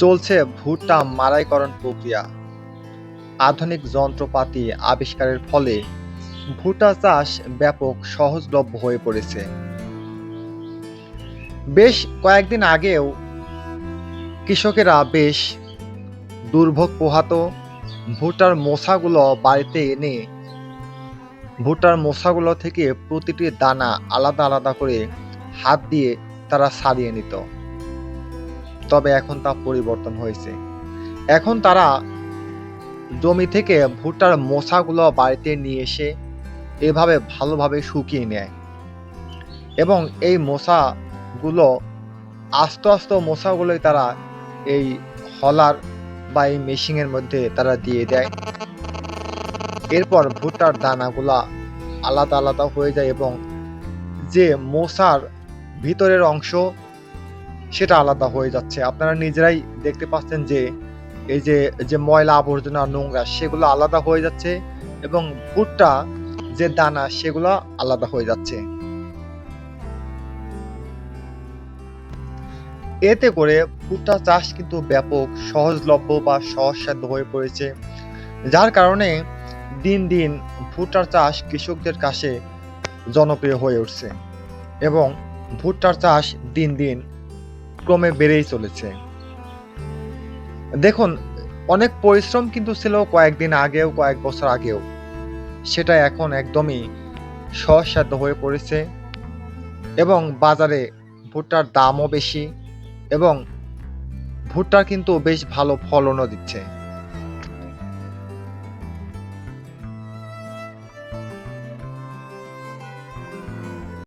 চলছে ভুট্টা মাড়াইকরণ প্রক্রিয়া। আধুনিক যন্ত্রপাতি আবিষ্কারের ফলে ভুট্টা চাষ ব্যাপক সহজলভ্য হয়ে পড়েছে। বেশ কয়েকদিন আগেও কৃষকেরা বেশ দুর্ভোগ পোহাতো, ভুট্টার মোসাগুলো বাড়িতে এনে ভুট্টার মোসাগুলো থেকে প্রতিটি দানা আলাদা আলাদা করে হাত দিয়ে তারা সারিয়ে নিত। তবে এখন তা পরিবর্তন হয়েছে। এখন তারা জমি থেকে ভুট্টার মোসাগুলো বাড়িতে নিয়ে এসে এভাবে ভালোভাবে শুকিয়ে নেয়। এবং এই মোসাগুলো আস্তে আস্তে মোসাগুলোই তারা এই হলার বা এই মেশিনের মধ্যে তারা দিয়ে দেয়। এরপর ভুট্টার দানাগুলা আলাদা আলাদা হয়ে যায় এবং যে মোসার ভিতরের অংশ সেটা আলাদা হয়ে যাচ্ছে। আপনারা নিজেরাই দেখতে পাচ্ছেন যে, এই যে যে ময়লা আবর্জনা, নোংরা, সেগুলো আলাদা হয়ে যাচ্ছে এবং ভুট্টা যে দানা, সেগুলো আলাদা হয়ে যাচ্ছে। এতে করে ভুট্টা চাষ কিন্তু ব্যাপক, সহজলভ্য বা সহজসাধ্য হয়ে পড়েছে। যার কারণে দিন দিন ভুট্টার চাষ কৃষকদের কাছে জনপ্রিয় হয়ে উঠছে এবং ভুট্টার চাষ দিন দিন ক্রমে বেড়েই চলেছে। দেখুন, অনেক পরিশ্রম কিন্তু ছিল কয়েকদিন আগেও, কয়েক বছর আগেও। সেটা এখন একদমই সহজসাধ্য হয়ে পড়েছে এবং বাজারে ভুট্টার দামও বেশি এবং ভুট্টার কিন্তু বেশ ভালো ফলনও দিচ্ছে।